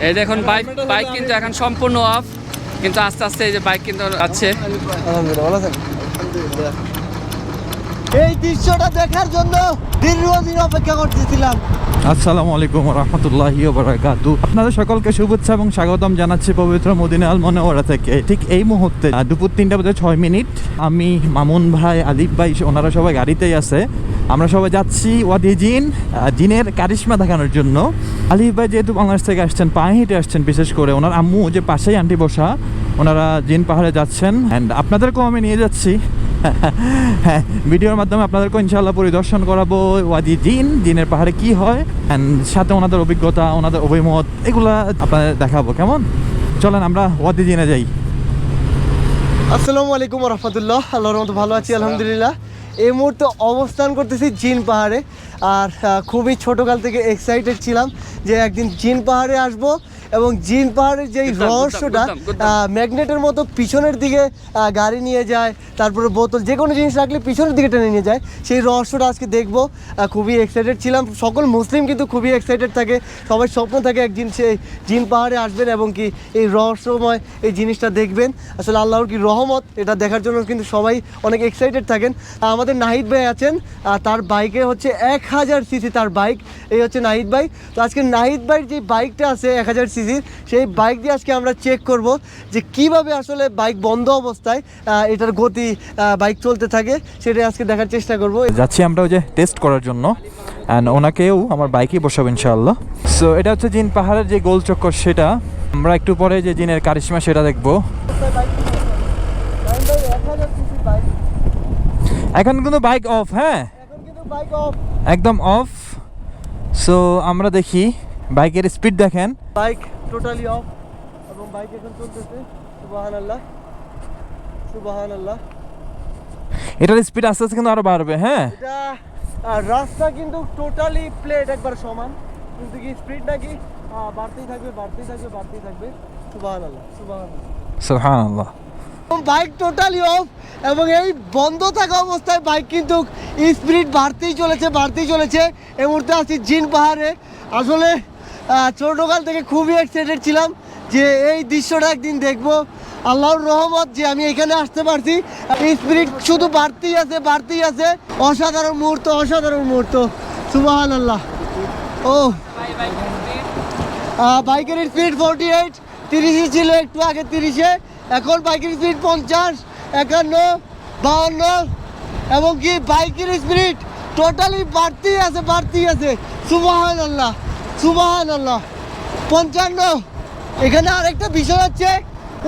এই দেখুন bike bike কিন্তু এখন সম্পূর্ণ অফ কিন্তু আস্তে আস্তে এই যে বাইক কিন্তু আছে এই দৃশ্যটা দেখার জন্য দীর্ঘদিন অপেক্ষা করতেছিলাম। আসসালামু আলাইকুম রহমতুল্লাহি বারাকাতু আপনাদের সকলকে শুভেচ্ছা এবং স্বাগতম জানাচ্ছি পবিত্র মদিনা আল মনোয়ারা থেকে। ঠিক এই মুহূর্তে দুপুর তিনটা বাজে ছয় মিনিট। আমি মামুন ভাই আদিব ভাই ওনারা সবাই গাড়িতেই আছে। আমরা সবাই যাচ্ছি ওয়াদি জিন জিনের কারিশমা দেখানোর জন্য। আলিফ ভাই যেহেতু বাংলাদেশ থেকে আসছেন পায়ে হেঁটে আসছেন বিশেষ করে ওনার আম্মু যে পাশেই আন্টি বসা ওনারা জিন পাহাড়ে যাচ্ছেন। অ্যান্ড আপনাদেরকেও আমি নিয়ে যাচ্ছি। হ্যাঁ ভিডিওর মাধ্যমে আপনাদেরকে ইনশাল্লাহ পরিদর্শন করাবো ওয়াদি জিন জিনের পাহাড়ে কি হয় অ্যান্ড সাথে ওনাদের অভিজ্ঞতা ওনাদের অভিমত এগুলা আপনাদের দেখাবো। কেমন? চলেন আমরা ওয়াদি জিনে যাই। আসসালামু আলাইকুম রহমতুল্লাহ। আল্লাহর মতো ভালো আছি আলহামদুলিল্লাহ। এই মুহূর্তে অবস্থান করতেছি জিন পাহাড়ে আর খুবই ছোটোকাল থেকে এক্সাইটেড ছিলাম যে একদিন জিন পাহাড়ে আসব এবং জিন পাহাড়ের যেই রহস্যটা। ম্যাগনেটের মতো পিছনের দিকে গাড়ি নিয়ে যায় তারপরে বোতল যে কোনো জিনিস রাখলে পিছনের দিকে টেনে নিয়ে যায়। সেই রহস্যটা আজকে দেখব। খুবই এক্সাইটেড ছিলাম। সকল মুসলিম কিন্তু খুবই এক্সাইটেড থাকে। সবাই স্বপ্ন থাকে একদিন সেই জিন পাহাড়ে আসবেন এবং কি এই রহস্যময় এই জিনিসটা দেখবেন। আসলে আল্লাহর কি রহমত, এটা দেখার জন্য কিন্তু সবাই অনেক এক্সাইটেড থাকেন। আমাদের নাহিদ ভাই আছেন। তার বাইকে হচ্ছে এক হাজার সিসি তার বাইক। এই হচ্ছে নাহিদ ভাই। তো আজকে নাহিদ ভাইয়ের যে বাইকটা আছে এক হাজার সিসির সেই বাইক দিয়ে আজকে আমরা চেক করব যে কীভাবে আসলে বাইক বন্ধ অবস্থায় এটার গতি বাইক চলতে থাকে সেটাই আজকে দেখার চেষ্টা করব। যাচ্ছি আমরা ওই যে টেস্ট করার জন্য অ্যান্ড ওনাকেও আমার বাইকেই বসাবো ইনশাআল্লাহ। সো এটা হচ্ছে জিন পাহাড়ের যে গোল চক্কর সেটা। আমরা একটু পরে যে জিনের কারিশমা সেটা দেখব। এখন কিন্তু বাইক অফ হ্যাঁ? একদম অফ সো আমরা দেখি বাইকের স্পিড দেখেন। বাইক টোটালি অফ এবং বাইক এখন চলতেছে। সুবাহান আল্লাহ সুবাহান আল্লাহ এটার স্পিড আস্তে আস্তে কিন্তু আরও বাড়বে হ্যাঁ? রাস্তা কিন্তু টোটালি প্লেট একবার সমান। কিন্তু কি স্পিড নাকি বাড়তেই থাকবে বাড়তেই থাকবে বাড়তেই থাকবে। সুবাহান আল্লাহ সুবাহান সুবহান আল্লাহ বাইক টোটালি অফ এবং এই বন্ধ থাকা অবস্থায় বাইক কিন্তু স্পিড বাড়তেই চলেছে বাড়তেই চলেছে। এই মুহূর্তে আছি জিন পাহাড়ে। আসলে ছোটোকাল থেকে খুবই এক্সাইটেড ছিলাম যে এই দৃশ্যটা একদিন দেখব। আল্লাহর রহমত যে আমি এখানে আসতে পারছি। স্পিরিট শুধু বাড়তেই আছে বাড়তেই আছে। অসাধারণ মুহূর্ত অসাধারণ মুহূর্ত। সুবাহান আল্লাহ ও বাইকের স্পিড ফোরটি এইট তিরিশে ছিল একটু আগে তিরিশে। এখন বাইকের স্পিড পঞ্চাশ, একান্ন, বাহান্ন। এবং কি বাইকের স্পিড টোটালি বাড়তেই আছে বাড়তেই আছে। সুবাহান আল্লাহ সুবাহান আল্লাহ পঞ্চান্ন। এখানে আরেকটা বিষয় হচ্ছে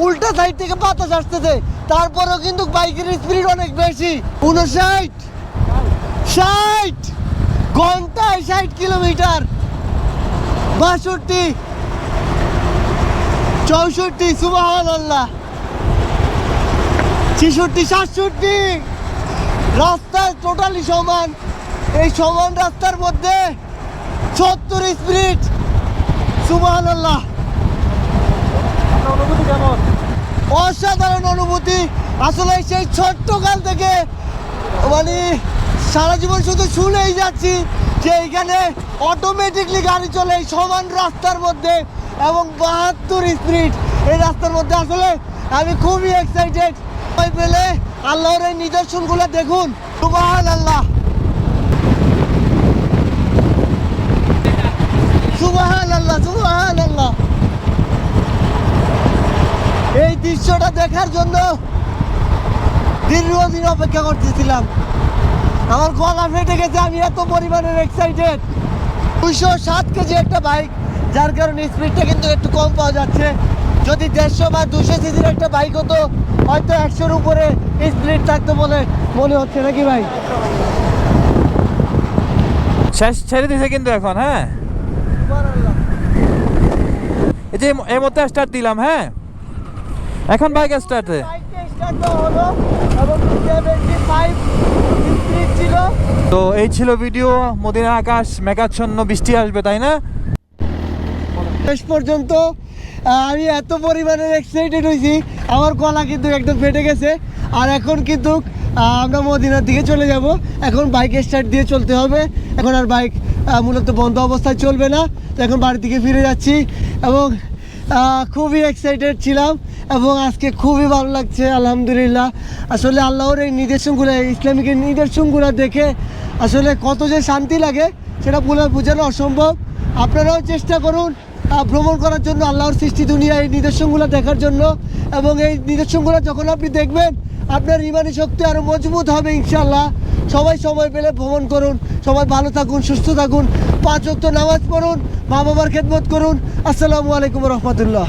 উল্টা সাইড থেকে বাতাস আসতেছে। তারপরেও কিন্তু বাইকের স্পিড অনেক বেশি। উনষাট, ষাট, ঘন্টায় ষাট কিলোমিটার। বাষট্টি, চৌষট্টি সুবাহান আল্লাহ ছেষট্টি, সাতষট্টি। রাস্তা টোটালি সমান। এই সমান রাস্তার মধ্যে সত্তর স্পিড সুবাহান আল্লাহ অনুভূতি কেমন অসাধারণ অনুভূতি। আসলে সেই ছোট্ট কাল থেকে মানে সারা জীবন শুধু শুনেই যাচ্ছি যে এইখানে অটোমেটিকলি গাড়ি চলে এই সমান রাস্তার মধ্যে এবং বাহাত্তর স্পিড এই রাস্তার মধ্যে। আসলে আমি খুবই এক্সাইটেড পেলে আল্লাহর এই নিদর্শনগুলো দেখুন। সুবাহান আল্লাহ সুবাহান আল্লাহ সুবাহান আল্লাহ এই দৃশ্যটা দেখার জন্য দীর্ঘদিন অপেক্ষা করতেছিলাম। আমার গলা ফেটে গেছে আমি এত পরিমাণের এক্সাইটেড দুইশো সাত কেজি একটা বাইক যার কারণে স্পিডটা কিন্তু একটু কম পাওয়া যাচ্ছে। যদি দেড়শো বা দুশো সিজির একটা বাইক হতো হয়তো একশোর উপরে স্পিড থাকতো বলে মনে হচ্ছে নাকি ভাই? শেষ ছেড়ে দিছে কিন্তু এখন হ্যাঁ? এই যে এই- মধ্যে স্টার্ট দিলাম হ্যাঁ? এখন বাইক স্টার্টে তো এই ছিল ভিডিও মদিনা আকাশ মেঘাচ্ছন্ন বৃষ্টি আসবে তাই না? শেষ পর্যন্ত আমি এত পরিমাণের এক্সাইটেড হয়েছি আমার গলা কিন্তু একদম ফেটে গেছে। আর এখন কিন্তু আমরা মদিনার দিকে চলে যাব। এখন বাইক স্টার্ট দিয়ে চলতে হবে। এখন আর বাইক মূলত বন্ধ অবস্থায় চলবে না। তো এখন বাড়ির দিকে ফিরে যাচ্ছি এবং খুবই এক্সাইটেড ছিলাম। এবং আজকে খুবই ভালো লাগছে, আলহামদুলিল্লাহ। আসলে আল্লাহর এই নিদর্শনগুলো ইসলামিক নিদর্শনগুলো দেখে আসলে কত যে শান্তি লাগে, সেটা বলে বোঝানো অসম্ভব। আপনারাও চেষ্টা করুন ভ্রমণ করার জন্য আল্লাহর সৃষ্টি দুনিয়া এই নিদর্শনগুলো দেখার জন্য। এবং এই নিদর্শনগুলো যখন আপনি দেখবেন, আপনার ইমানি শক্তি আরও মজবুত হবে ইনশাল্লাহ সবাই সময় পেলে ভ্রমণ করুন, সবাই ভালো থাকুন, সুস্থ থাকুন, পাঁচ নামাজ পড়ুন মা বাবার খেদমত করুন। আসসালামু আলাইকুম রহমতুল্লাহ।